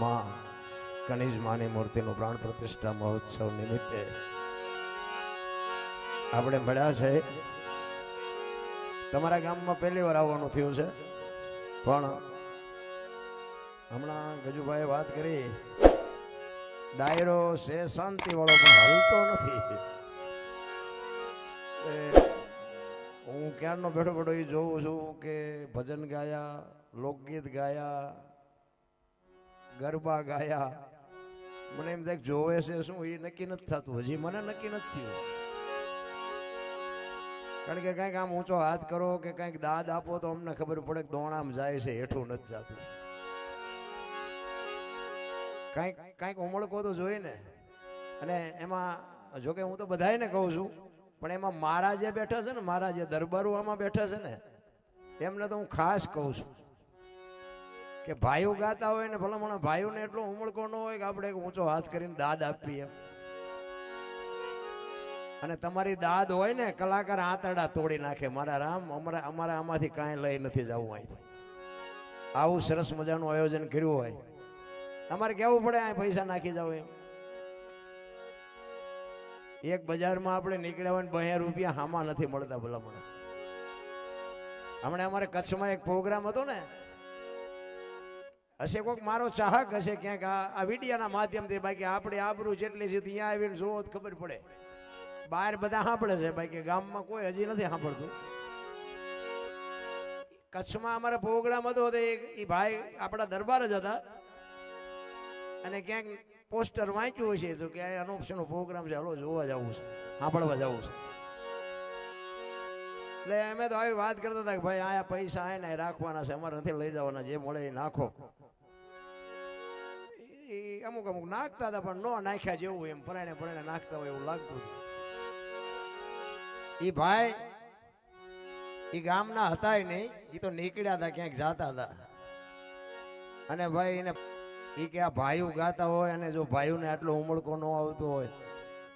માં કનિજ માની મૂર્તિનું પ્રાણ પ્રતિષ્ઠા મહોત્સવ નિમિત્તે આપણે મળ્યા છે. તમારા ગામમાં પહેલી વાર આવવાનું થયું છે. પણ હમણાં ગજુભાઈએ વાત કરી. ડાયરો છે શાંતિ વાળો પણ હલતો નથી. હું ક્યારનો બેઠો બેઠો એ જોઉં છું કે ભજન ગાયા, લોકગીત ગાયા ગરબા ગાયા. મને એમ થાય જોવે છે શું, એ નક્કી નથી થતું. હજી મને નક્કી નથી થયું. કારણ કે કંઈક આમ ઊંચો હાથ કરો કે કંઈક દાદ આપો તો અમને ખબર પડે કે દોણામ જાય છે, હેઠું નથી જતું. કંઈક કંઈક ઉમળકો તો જોઈ ને. અને એમાં, જોકે હું તો બધાને કહું છું, પણ એમાં મારા જે બેઠા છે ને, મારા જે દરબારો આમાં બેઠા છે ને, એમને તો હું ખાસ કહું છું. કે ભાઈઓ ગાતા હોય ને ભલામણ ભાઈઓને એટલો ઉમળકો ન હોય કે આપણે ઊંચો હાથ કરીને દાદ આપીએ. અને તમારી દાદ હોય ને કલાકાર આંતરડા તોડી નાખે. મારા રામ, અમારા અમારા આમાંથી કાંઈ લઈ નથી જવું અહીંથી. આવું સરસ મજાનું આયોજન કર્યું હોય. તમારે કેવું પડે અહીં પૈસા નાખી જાવ એમ? એક બજારમાં આપણે નીકળ્યા હોય ને બે રૂપિયા હામાં નથી મળતા ભલામણ. હમણાં અમારે કચ્છમાં એક પ્રોગ્રામ હતો ને હશે કોઈક મારો ચાહક હશે ક્યાંક આ વિડિયાના માધ્યમથી બાકી આપણે આબરૂ જેટલી છે ત્યાં આવીને જોવો તો ખબર પડે. બહાર બધા સાંભળે છે, બાકી ગામમાં કોઈ હજી નથી સાંભળતું. કચ્છમાં અમારે પ્રોગ્રામ હતો તો એ ભાઈ આપણા દરબાર જ હતા. અને ક્યાંક પોસ્ટર વાંચ્યું હશે તો કે આ પ્રોગ્રામ છે, હલો જોવા જવું છે, સાંભળવા જવું છે. એટલે અમે તો આવી વાત કરતા હતા કે ભાઈ આયા પૈસા આયા રાખવાના છે, અમારે નથી લઈ જવાના, જે મળે એ નાખો. ઈ અમુક અમુક નાખતા હતા, પણ ન નાખ્યા જેવું એમ પરાણે પરાણે નાખતા હોય એવું લાગતું હતું. એ ભાઈ એ ગામના હતા નહીં એ તો નીકળ્યા હતા, ક્યાંક જાતા હતા. અને ભાઈ એને એ કે આ ભાઈઓ ગાતા હોય અને જો ભાઈઓને આટલો ઉમળકો ન આવતો હોય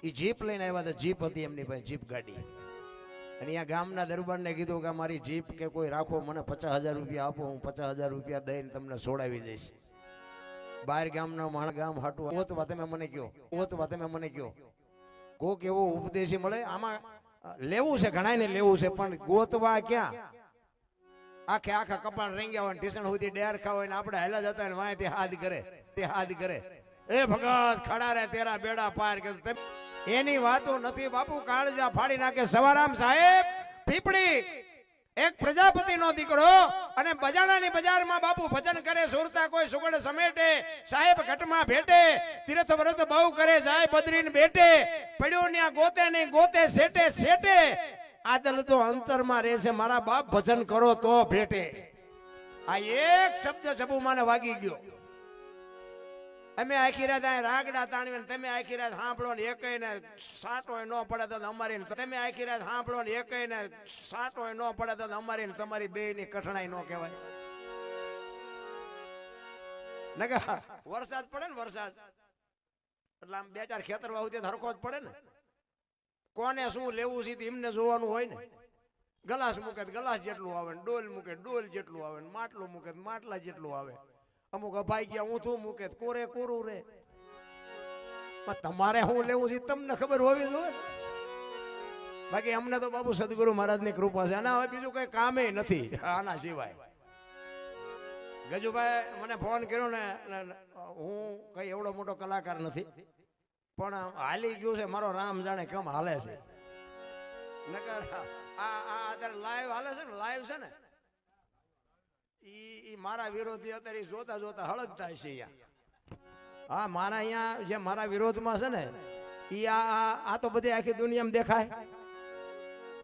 એ જીપ લઈને આવ્યા હતા, જીપ હતી એમની પાસે, જીપ ગાડી. અને અહીંયા ગામના દરબારને કીધું કે મારી જીપ કે કોઈ રાખો, મને પચાસ હજાર રૂપિયા આપો, હું પચાસ હજાર રૂપિયા દઈને તમને છોડાવી દઈશ. બહાર ગામના માણ ગામ, હાટું ઓતવા તમે મને કયો ઓતવા તમે મને કયો. કોક એવો ઉપદેશી મળે, આમાં લેવું છે ઘણાને લેવું છે, પણ ગોતવા ક્યાં? આખે આખા કપાળ રંગ્યા હોય ટીસણ સુધી ડેર ખાવ હોય ને આપણે હેલા જતા હોય વાય તે હાથ કરે, તે હાથ કરે. એ ભગત, ખડા રે તેરા બેડા પાર કે એની વાતો નથી બાપુ, કાળજા ફાડી નાખે. સવારામ સાહેબ, પીપળી. એક પ્રજાપતિનો દીકરો અને બજાણાની બજારમાં બાપુ ભજન કરે, સુરતા કોઈ સુગડ સમેટે, સાહેબ ઘટમાં ભેટે, તીર્થ વ્રત બહુ કરે, જાય બદરીને બેટે, પડ્યો ન્યા ગોતે નહીં ગોતે સેટે સેટે આદલ તો અંતરમાં રહેશે મારા બાપ ભજન કરો તો ભેટે. આ એક શબ્દ જબુમાને વાગી ગયો. અમે આખી રાત અહીં રાગડા તાણવી તમે આખી રાત સાંભળો ને એકય ને સાટો ન પડે તો અમારી તમે આખી રાત સાંભળો ને એકય ને સાટો ન પડે તો અમારી તમારી બે ની કઠણાઈ ન કહેવાય. નકા વરસાદ પડે ને વરસાદ. એટલે આમ બે ચાર ખેતર વાવતી સરખો જ પડે ને. કોને શું લેવું છે એમને જોવાનું હોય ને. ગલાસ મૂકે ગલાસ જેટલું આવે ને, ડોલ મૂકે ડોલ જેટલું આવે ને, માટલું મૂકે માટલા જેટલું આવે. અમુક અભાઈ ગયા ઊંધું મૂકે. કોરે કોરું રે? તમારે શું લેવું છે તમને ખબર હોવી જોઈએ બાકી અમને તો બાબુ સદગુરુ મહારાજની કૃપા છે. આના હવે બીજું કઈ કામે નથી. આના સિવાય. ગજુભાઈ મને ફોન કર્યો ને હું કઈ એવડો મોટો કલાકાર નથી. પણ હાલી ગયું છે, મારો રામ જાણે કેમ હાલે છે. નકર આ આ અત્યારે લાઈવ હાલે છે ને લાઈવ છે ને. ઈ મારા વિરોધી અત્યારે જોતા જોતા હળગતા છે હા, મારા અહીંયા જે મારા વિરોધમાં છે ને એ આ, આ- તો બધી આખી દુનિયામાં દેખાય.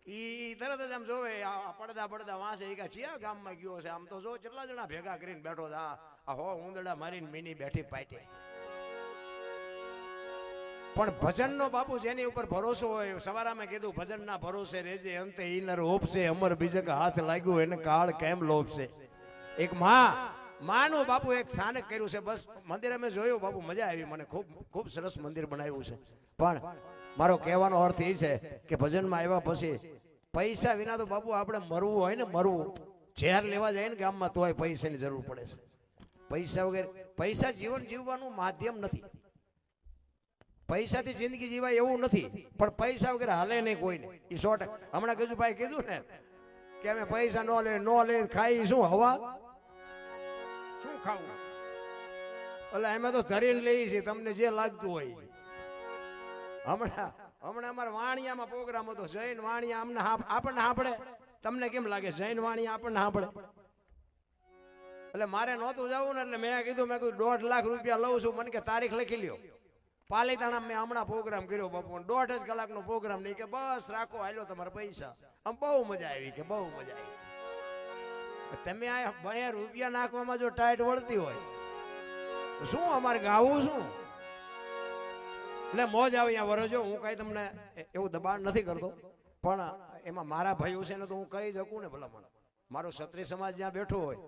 ઈ તરત જ આમ જોવે, આ પડદા પડદા વાંસે એ ચિયા ગામમાં ગયો છે? આમ તો જો કેટલા જણા ભેગા કરીને બેઠો છે? આ હો ઉંદડા મારીને મીની બેઠી પાટે. પણ ભજનનો બાપુ જેની ઉપર ભરોસો હોય સવારામાં કીધું, ભજનના ભરોસે રેજે, અંતે ઈનર ઓપશે અમર બીજક હાથ લાગ્યું, એને કાળ કેમ લોપશે એક માં, માનું બાપુ એક સ્થાનક કર્યું છે. બસ મંદિર અમે જોયું. બાપુ મજા આવી. મને ખૂબ ખૂબ સરસ મંદિર બનાવ્યું છે. પણ મારો કહેવાનો અર્થ એ છે કે ભજનમાં આવ્યા પછી પૈસા વિના તો બાપુ આપણે મરવું હોય ને મરવું. ઝેર લેવા જાય ને ગામમાં તોય પૈસાની જરૂર પડે છે. પૈસા વગેરે, પૈસા જીવન જીવવાનું માધ્યમ નથી. પૈસાથી જિંદગી જીવાય એવું નથી. પણ પૈસા વગેરે હાલે નહીં કોઈને. એ સો ટકા. હમણાં ગજુભાઈ કીધું ને કે અમે પૈસા નો લે નો લે, ખાઈ શું હવા? શું ખાવું? એટલે અમે તો ધરીને લઈએ છીએ તમને જે લાગતું હોય. હમણાં હમણાં અમારા વાણિયામાં પ્રોગ્રામ હતો, જૈન વાણિયા અમને આપણને સાંભળે તમને કેમ લાગે, જૈન વાણિયા આપણને સાંભળે એટલે મારે નહોતું જવું ને, એટલે મેં કીધું મેં કીધું, દોઢ લાખ રૂપિયા લઉં છું, મને કે તારીખ લખી લ્યો. પાલીતાણા મેં હમણાં પ્રોગ્રામ કર્યો બાપુ દોઢ જ કલાકનો પ્રોગ્રામ નહીં કે, બસ, રાખો હાલો તમારા પૈસા. આમ બહુ મજા આવી કે, બહુ મજા આવી. તમે આ બે રૂપિયા નાખવામાં જો ટાઈટ વળતી હોય શું અમારે ગાવું શું? એટલે મોજ આવી અહીંયા વરજો હું કઈ તમને એવું દબાણ નથી કરતો, પણ એમાં મારા ભાઈઓ છે ને તો હું કહી શકું ને ભલા મને મારો ક્ષત્રિય સમાજ જ્યાં બેઠો હોય,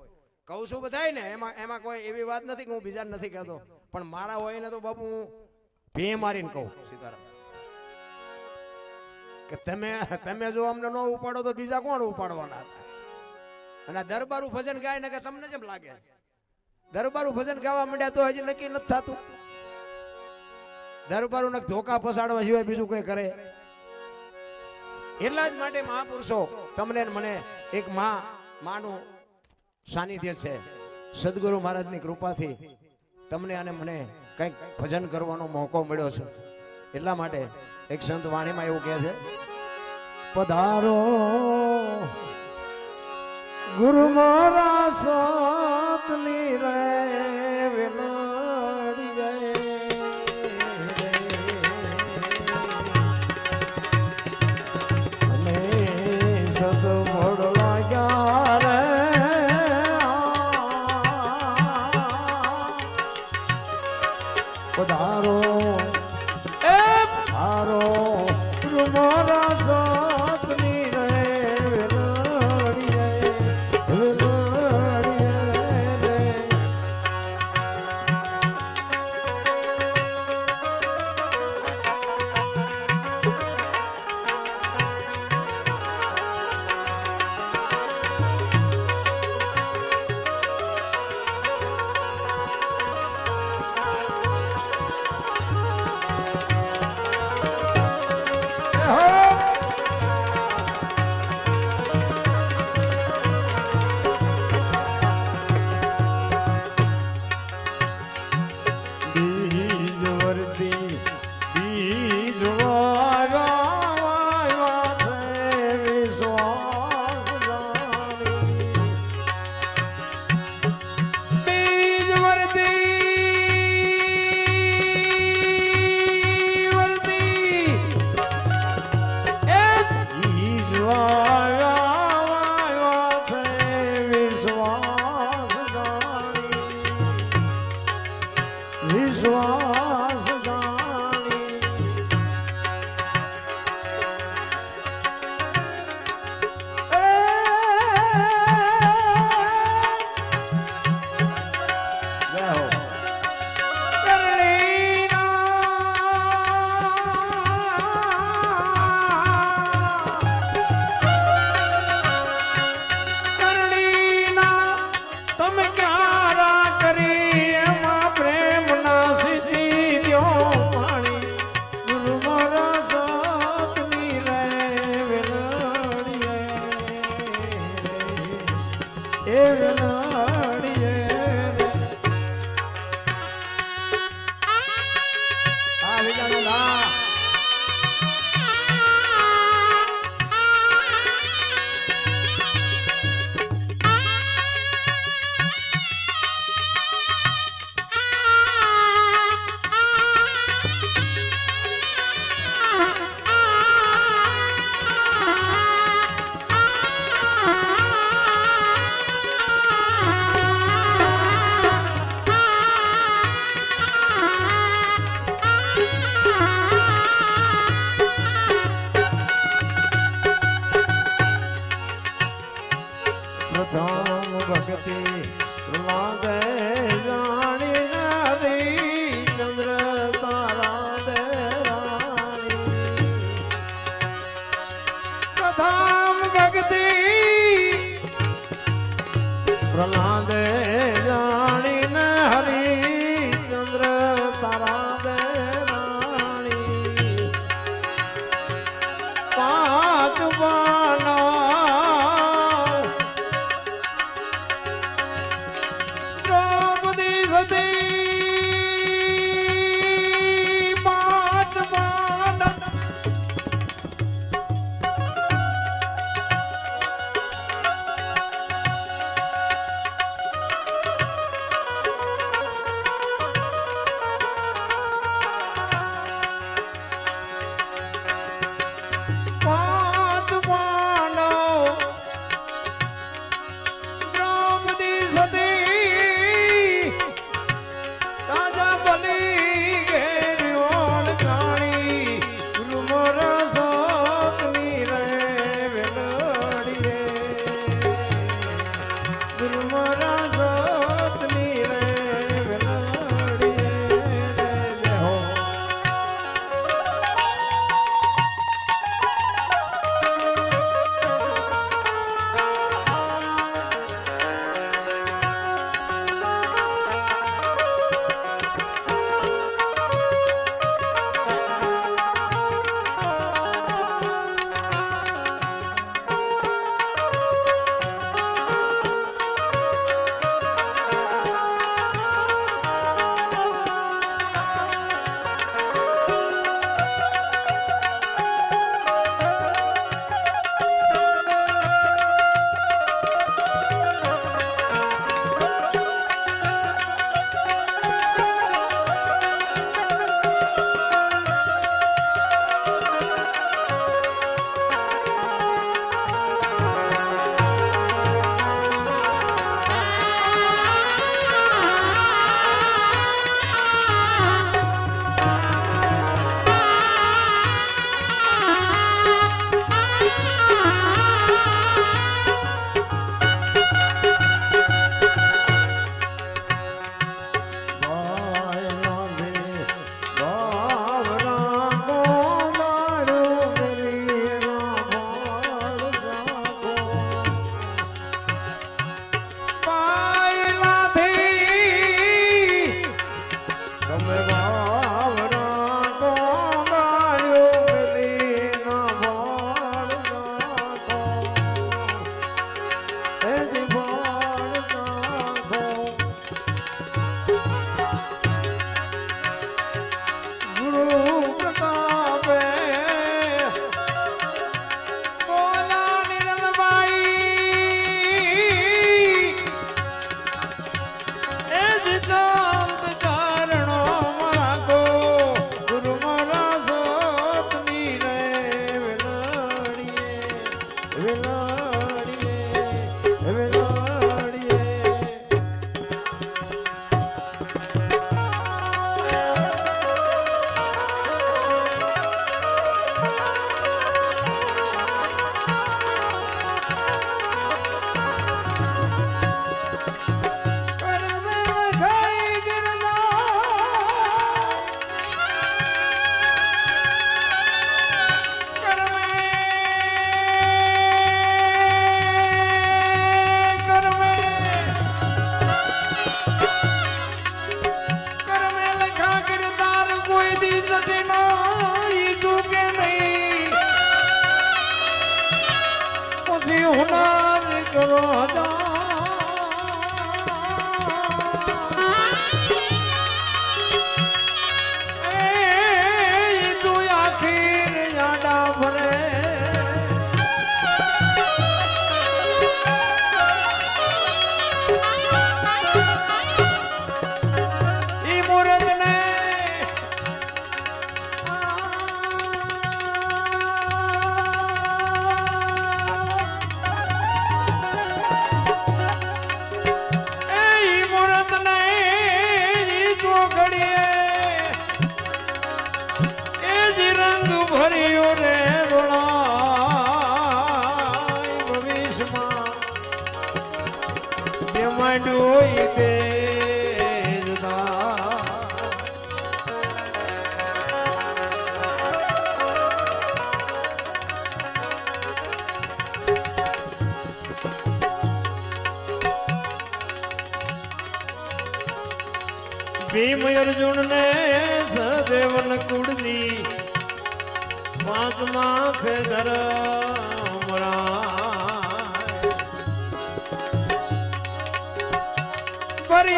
કહું છું બધાય ને એમાં એમાં કોઈ એવી વાત નથી કે હું બીજા નથી કહેતો, પણ મારા હોય ને તો બાપુ હું ભે મારીને કહું. સીતારામ કે તમે તમે જો અમને ન ઉપાડો તો બીજા કોણ ઉપાડવાના હતા? અને દરબારું ભજન ગાય ને કે તમને જેમ લાગે? દરબારું ભજન ગાવા માંડ્યા તો હજી નક્કી નથી થતું. દરબારું ને ધોકા પસાડવા સિવાય બીજું કઈ કરે? એટલા જ માટે મહાપુરુષો, તમને મને એક મા માનું સાનિધ્ય છે. સદગુરુ મહારાજની કૃપાથી તમને અને મને કંઈક ભજન કરવાનો મોકો મળ્યો છે. એટલા માટે એક સંત વાણીમાં એવું કહે છે, પધારો, ગુરુ મારા સાતની રે વિનાડી તામ ભક્તિ. પ્રહલાદે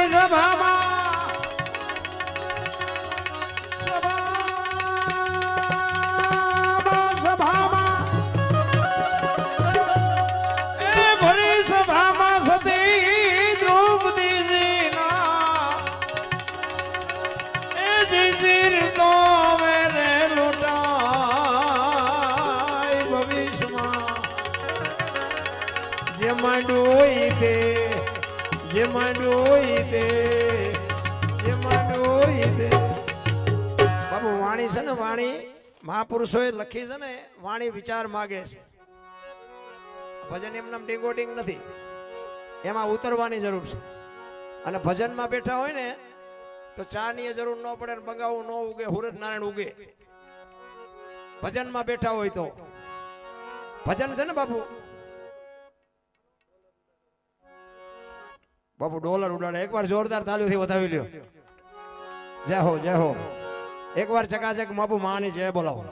સભામાં છે ને વાણી? મહાપુરુષોએ લખી છે ને, વાણી વિચાર માગે છે. ભજન એમનામ ડિંગોડિંગ નથી. એમાં ઉતરવાની જરૂર છે. અને ભજનમાં બેઠા હોય ને, તો ચા ની જરૂર ન પડે બંગાવું ન ઉગે નારાયણ ઉગે. ભજનમાં બેઠા હોય તો. ભજન છે ને બાપુ? બાપુ ડોલર ઉડાડે. એકવાર જોરદાર તાલીઓથી વધાવી લ્યો. જય હો જય હો. એકવાર ચકાચક માપુ માની જય બોલાવો.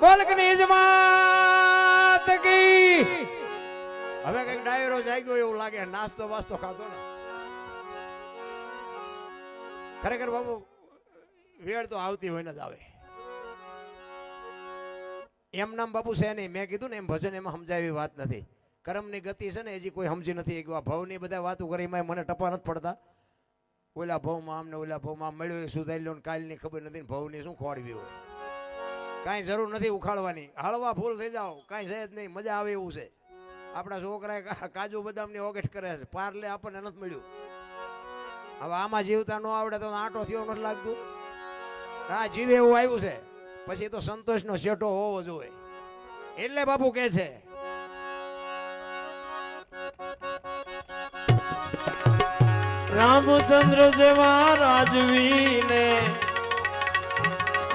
બોલ કે નિજ માત કી. હવે કંઈક ડાયરો જાગ્યો એવું લાગે, નાસ્તો વાસ્તો ખાધો ને. ખરેખર બાબુ, વેળ તો આવતી હોય ને જ આવે. એમ નામ બાપુ છે નહીં. મેં કીધું ને, એમ ભજન એમાં સમજાય એવી વાત નથી. કર્મની ગતિ છે ને, હજી કોઈ સમજી નથી ભવની બધા વાતો કરી એમાં મને ટપા નથી પડતા. ઓલા ભવમાં આમ ને ઓલા ભાવમાં મળ્યો એ સુધારી લો ને કાલની ખબર નથી ભવની શું ખોડવી હોય? કાંઈ જરૂર નથી ઉખાડવાની. હળવા ફૂલ થઈ જાઓ. કાંઈ છે જ નહીં. મજા આવે એવું છે. આપણા છોકરાએ કાજુ બદામની ઓગેટ કરે છે. પાર્લે આપણને નથી મળ્યું. હવે આમાં જીવતા ન આવડે તો આટો થયો નથી લાગતું. હા, જીવે એવું આવ્યું છે. પછી તો સંતોષનો શેઠો હોવો જોઈએ. એટલે બાપુ કે છે રામચંદ્ર જેવા રાજવીને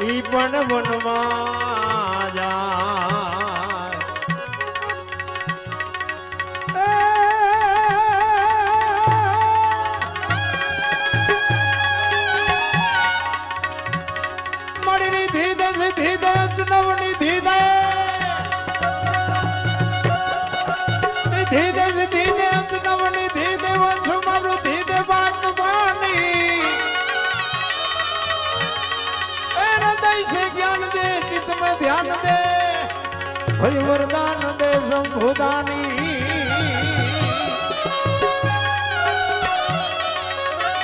ઈ પણ વનમાં જાય. મણીની ધીદે છે ધીદે ધ્યાન દે ભય વરદાન દે સંભુદાની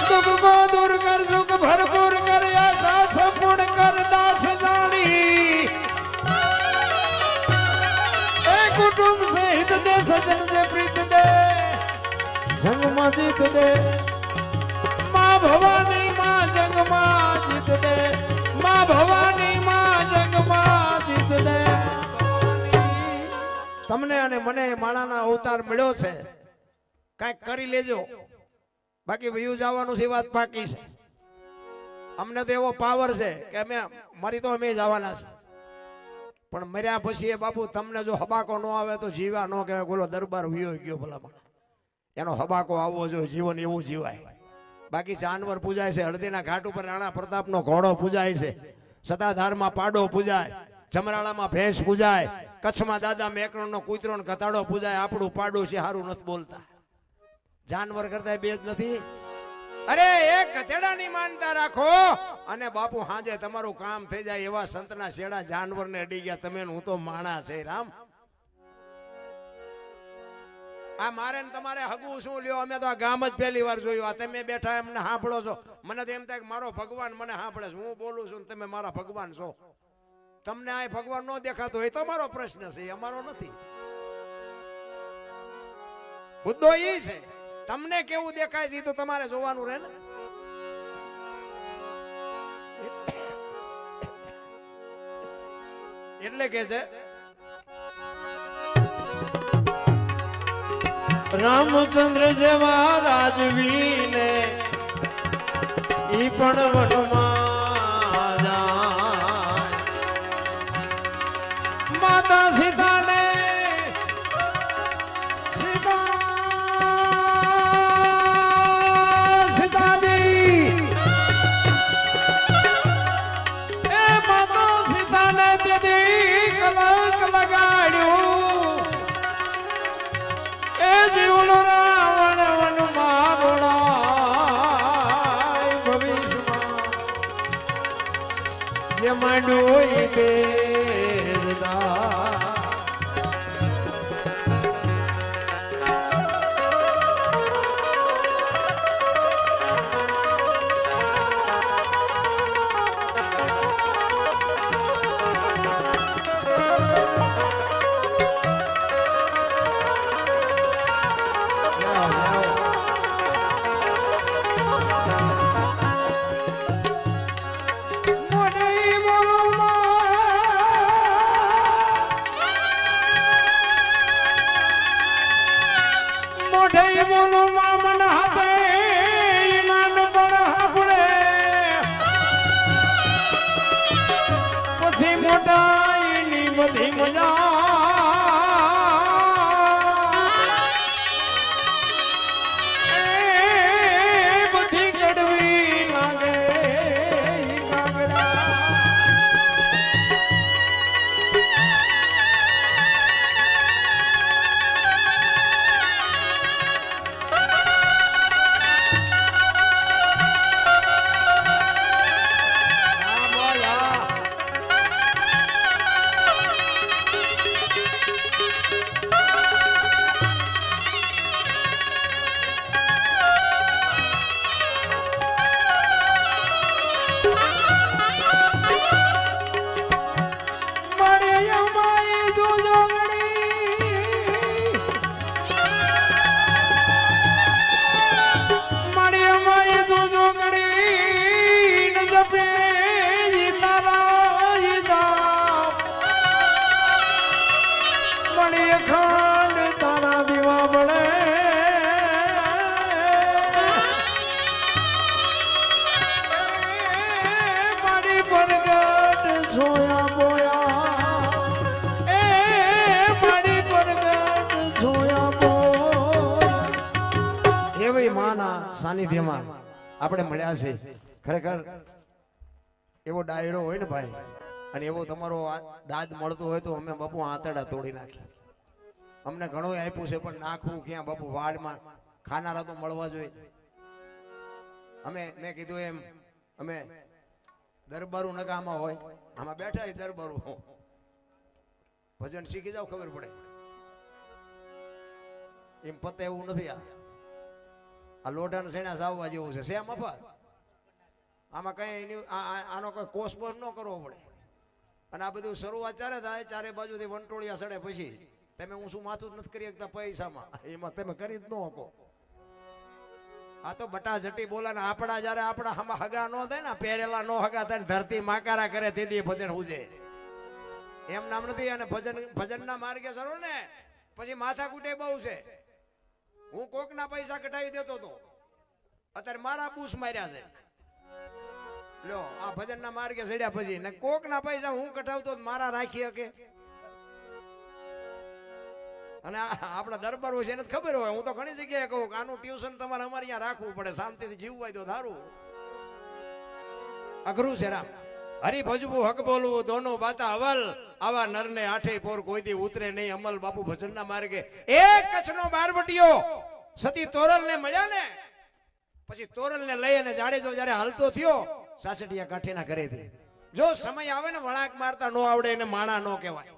દુઃખ કો દૂર કર સુખ ભરપૂર કર આશા સંપૂર્ણ કર દાસ જાણી એ કુટુંબ સે હિત દે સજન દે પ્રીત દે સંગમાં જીત દે તમને અને મને માણાના અવતાર મળ્યો છે. કાંઈક કરી લેજો. બાકી વયું જવાનું છે વાત બાકી છે. અમને તો એવો પાવર છે કે અમે, મરી તો અમે જવાના છે. પણ મર્યા પછી એ બાપુ તમને જો હબાકો ન આવે તો જીવા ન કહેવાય. બોલો, દરબાર વિયો ગયો ભલામણ. એનો હબાકો આવવો જોઈએ, જીવન એવું જીવાય. બાકી જાનવર પૂજાય છે, હળદીના ઘાટ ઉપર રાણા પ્રતાપનો ઘોડો પૂજાય છે. સતાધારમાં પાડો પૂજાય, જમરાળામાં ભેંસ પૂજાય કચ્છમાં દાદા મેકરણનો કૂતરો ને કતાડો પૂજાય, આપણું પાડું છે સારું નથી બોલતા. જાનવર કરતા બે જ નથી. અરે એક ગધેડાની માનતા રાખો. અને બાપુ હાજે તમારું કામ થઈ જાય એવા સંતના શેડા જાનવરને અડી ગયા. તમે હું તો માણા છે, રામ. આ મારે તમારે હગું શું? લ્યો, અમે તો આ ગામ જ પહેલી વાર જોયું. આ તમે બેઠા એમને સાંભળો છો. મને તો એમ થાય મારો ભગવાન મને સાંભળે છે. હું બોલું છું તમે મારા ભગવાન છો. તમને આ ભગવાન ન દેખાતો હોય તમારો પ્રશ્ન છે અમારો નથી. મુદ્દો એ છે, તમને કેવું દેખાય છે તો તમારે જોવાનું રહે ને? એટલે કે છે, રામચંદ્ર જેવા રાજવીને ઈ પણ સાનિધ્યમાં આપણે મળ્યા છે ખરેખર એવો ડાયરો હોય ને ભાઈ, અને એવો તમારો દાદ મળતો હોય તો અમે બાપુ આંતરડા તોડી નાખી અમને ઘણું આપ્યું છે, પણ નાખવું ક્યાં બાપુ? વાડમાં ખાનારા તો મળવા જોઈએ. અમે, મેં કીધું એમ, અમે દરબારું નકામાં હોય, આમાં બેઠા હોય દરબારું. ભજન શીખી જાવ ખબર પડે. એમ પતે એવું નથી આ. આ લોઢાને સેણા સાવવા જેવું છે. સેમ મફત આમાં કઈ એની- આનો કોઈ કોસ બોસ ન કરવો પડે. અને આ બધું શરૂઆત ચાલે થાય ચારે બાજુથી વંટોળિયા સડે પછી તમે હું શું માથું જ નથી કરી શકતા પૈસામાં. એમાં તમે કરી જ ન શકો. આ તો બટા જટી બોલે ને આપણા જયારે આપણા હમા હગા ન થાય ને પહેરેલા નો હગા થાય ધરતી માકારા કરે તેથી ભજન હુજે. એમ નામ નથી અને ભજન ભજનના માર્ગે સરો ને પછી માથા કૂટે બહુ છે. હું કોકના પૈસા કઢાવી દેતો હતો અત્યારે મારા બૂસ માર્યા છે. લ્યો, આ ભજનના માર્ગે ચડ્યા પછી ને કોકના પૈસા હું કઢાવતો મારા રાખી શકે? અને આપણા દરબાર હોય છે, એને ખબર હોય. હું તો ઘણી જગ્યાએ કહું કે આનું ટ્યુશન તમારે અમારે અહીંયા રાખવું પડે. શાંતિથી જીવવાય તો ધારું. અઘરું છે રામ. હરી ભજવું હક બોલવું, દોનો બાતા અવલ આવા નરને આઠે પોર કોઈથી ઉતરે નહીં. અમલ બાપુ ભજનના માર્ગે એક કચ્છનો બારવટીયો સતી તોરલ ને મળ્યા ને? પછી તોરલ ને લઈ અને જાડેજો જ્યારે હાલતો થયો સાસડિયા કાઠીના ઘરેથી જો સમય આવે ને વળાંક મારતા નો આવડે એને માણા નો કહેવાય.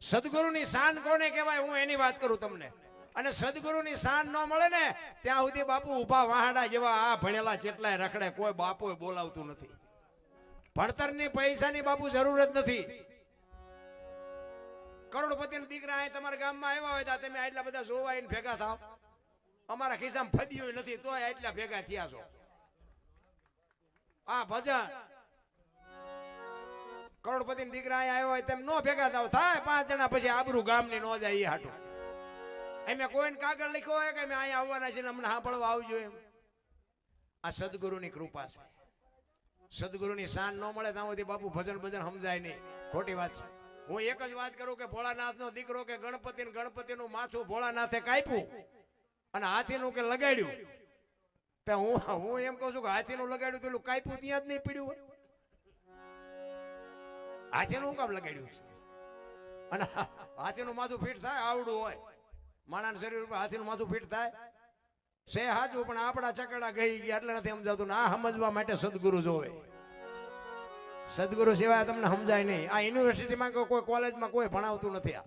સદગુરુની શાન કોને કહેવાય? હું એની વાત કરું તમને. અને સદગુરુની શાન ન મળે ને, ત્યાં સુધી બાપુ ઊભા વાહડા જેવા આ ભણેલા જેટલાય રખડે, કોઈ બાપુ બોલાવતું નથી. ભણતરની પૈસાની બાપુ જરૂર જ નથી. કરોડપતિ દીકરા અહીં તમારા ગામમાં આવ્યા હોય તો તમે આટલા બધા જોવા ને ભેગા થાવ. અમારા ખિસ્સામાં ફદ્યું નથી, તોય આટલા ભેગા થયા છો. આ ભજન. કરોડપતિ દીકરા અહીં આવ્યો હોય તેમ નો ભેગા થાવ. થાય પાંચ જણા પછી આબરૂ ગામની નો જાય એ હાટું. એમે કોઈને કાગળ લખ્યો હોય કે અમે અહીંયા આવવાના છે અમને સાંભળવા આવજો એમ. આ સદગુરુની કૃપા છે. સદગુરુની શાન ન મળે ત્યાં સુધી બાપુ ભજન ભજન સમજાય નહીં. ખોટી વાત છે. હું એક જ વાત કરું કે ભોળાનાથનો દીકરો કે ગણપતિ ગણપતિનું માથું ભોળાનાથે કાપ્યું અને હાથીનું કે લગાડ્યું. તે હું હું એમ કહું છું કે હાથીનું લગાડ્યું પેલું કાપ્યું ત્યાં જ નહીં પીડ્યું હોય. હાથીનું કામ લગાડ્યું છે? અને હાથીનું માથું ફિટ થાય, આવડું હોય. માણાના શરીર ઉપર હાથીનું માથું ફિટ થાય. છે હાજુ, પણ આપણા ચકડા ગઈ ગયા એટલે નથી સમજાતું આ સમજવા માટે સદગુરુ જોવે. સદગુરુ સિવાય તમને સમજાય નહીં. આ યુનિવર્સિટીમાં કે કોઈ કોલેજમાં કોઈ ભણાવતું નથી આ.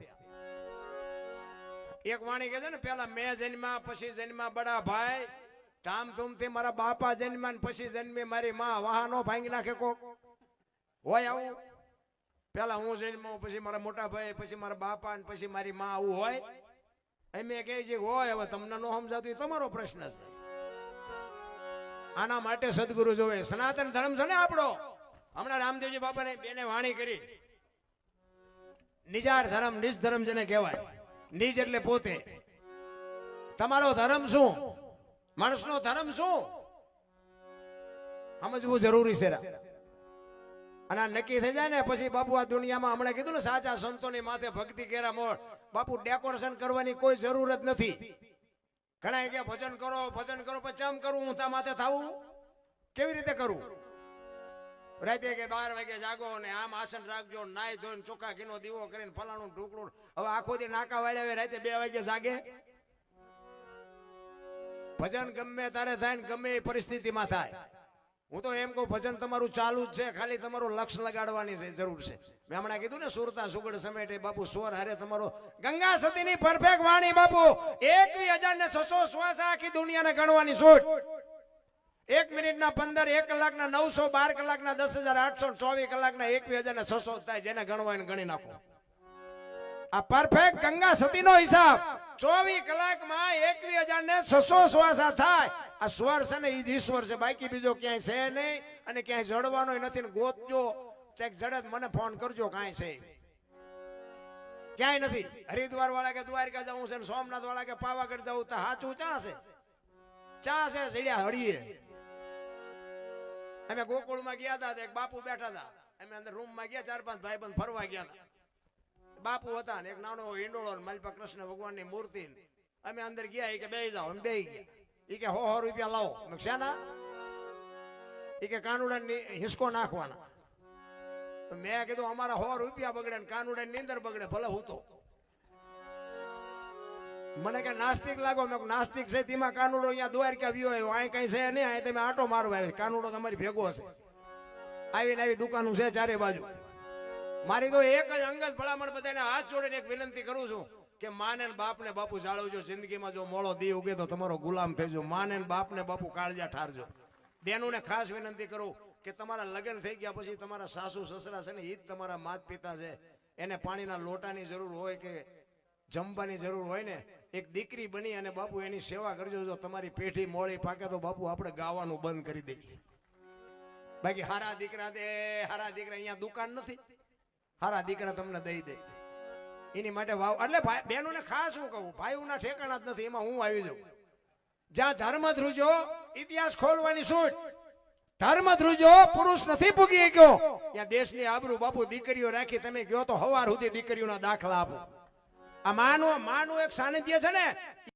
એક વાણી કહે છે ને, પેલા મેં જન્મ્યા, પછી જન્મા બડા ભાઈ. ધામધૂમથી મારા બાપા જન્મ્યા ને પછી જન્મી મારી માં. વાહનો ભાંગી નાખે કોક. હોય આવું. પેલા હું જન્મ, પછી મારા મોટા ભાઈ, પછી મારા બાપા ને પછી મારી માં આવું હોય. એમ કહે છે હોય, હવે તમને ન સમજાતું તમારો પ્રશ્ન છે. આના માટે સદગુરુ જોવે, સનાતન ધર્મ છે ને આપણો. હમણાં રામદેવજી બાપાને બેને વાણી કરી. નિજાર ધર્મ, નિજ ધર્મ જેને કહેવાય. નિજ એટલે પોતે. તમારો ધર્મ શું? માણસનો ધર્મ શું? સમજવું જરૂરી છે. અને નક્કી થઈ જાય ને, પછી બાપુ આ દુનિયામાં હમણાં કીધું ને, સાચા સંતોની માથે ભક્તિ કેરા મોર. બાપુ ડેકોરેશન કરવાની કોઈ જરૂર જ નથી. ઘણા કે ભજન કરો ભજન કરો, પછી ચમ કરું, હું તા માથે થાવું? કેવી રીતે કરું? રાતે કે બાર વાગે જાગો ને આમ આસન રાખજો નાય ધોઈને ચોખ્ખા ઘીનો દીવો કરીને ફલાણું ઢોકળું. હવે આખો દી નાકા વાળ્યા હોય રાતે બે વાગે જાગે. ભજન ગમે તારે થાય ને ગમે એ પરિસ્થિતિમાં થાય. હું તો એમ કહું, ભજન તમારું ચાલુ જ છે, ખાલી તમારું લક્ષ લગાડવાની છે જરૂર છે. મેં હમણાં કીધું ને, સુરતા સુગડ સમેટે બાપુ સ્વર હારે તમારો. ગંગા સતીની પરફેક્ટ વાણી બાપુ, એકવી હજાર ને છસો શ્વાસ આખી દુનિયાને ગણવાની છૂટ. એક મિનિટના પંદર, એક કલાકના નવસો, બાર કલાકના દસ હજાર, આઠસો, ચોવીસ કલાકના એકવી હજાર ને છસો થાય, જેને ગણવા એને ગણી નાખો. આ પરફેક્ટ ગંગા સતીનો હિસાબ, ચોવીસ કલાકમાં એકવીસ હજાર ને છસો શ્વાસા થાય. આ સ્વર છે ને એ જ ઈશ્વર છે. બાકી બીજો ક્યાંય છે નહીં અને ક્યાંય જડવાનો નથી ને ગોતજો. ચેક જડે મને ફોન કરજો કાંઈ છે. ક્યાંય નથી. હરિદ્વાર વાળા કે દ્વારકા જવું છે સોમનાથ વાળા કે પાવાગઢ જવું તો સાચું ચા છે? ચા છે ચડ્યા હળીએ. અમે ગોકુળમાં ગયા હતા એક બાપુ બેઠા હતા અમે અંદર રૂમમાં ગયા, ચાર પાંચ ભાઈ બંધ ફરવા ગયા હતા બાપુ હતા ને, એક નાનો ઇંડોળો મારી પાસે કૃષ્ણ ભગવાનની મૂર્તિ અમે અંદર ગયા કે બે જાઓ, અમે બે ગયા. ઈ કે હો હો રૂપિયા લાવો. શાના? ઈ કે કાનુડા હિસકો નાખવાના. મેં કીધું, અમારા હો રૂપિયા બગડે ને કાનુડા નીંદર બગડે, ભલે હું તો. મને કે નાસ્તિક લાગો? મેં નાસ્તિક છે, તેમાં કાનુડો અહીંયા દ્વારકા વ્યો આવ્યો. અહીં કઈ છે નહીં અહીં તમે આટો મારવા આવ્યો. કાનુડો તમારી ભેગો હશે. આવીને આવી દુકાનું છે ચારે બાજુ. મારી તો એક જ અંગત ભલામણ બધાને હાથ જોડીને એક વિનંતી કરું છું. કે માને ને બાપને બાપુ જાળવજો, જિંદગીમાં જો મોળો દી ઉગે તો તમારો ગુલામ થઈજો માને બાપને બાપુ કાળજા ઠારજો. બેનુને ખાસ વિનંતી કરું કે તમારા લગ્ન થઈ ગયા પછી તમારા સાસુ, સસરા છે ને એ જ તમારા માત પિતા છે. એને પાણીના લોટાની જરૂર હોય કે જમવાની જરૂર હોય ને, એક દીકરી બની અને બાપુ એની સેવા કરજો. જો તમારી પેઠી મોડી પાકે તો બાપુ આપણે ગાવાનું બંધ કરી દઈએ. બાકી હારા દીકરા દે, હારા દીકરા અહીંયા દુકાન નથી. હારા દીકરા તમને દઈ દે. એની માટે વાવ એટલે બહેનોને ખાસ હું કહું, ભાઈઓના ઠેકાણા જ નથી, એમાં હું આવી જાઉં. જ્યાં ધર્મ ધ્રુજો ઇતિહાસ ખોલવાની છૂટ ધર્મ ધ્રુજો પુરુષ નથી પૂગી ગયો ત્યાં દેશની આબરૂ બાપુ દીકરીઓ રાખી તમે ગયો તો હવાર સુધી દીકરીઓના દાખલા આપો. આ માનું માનું એક સાનિધ્ય છે ને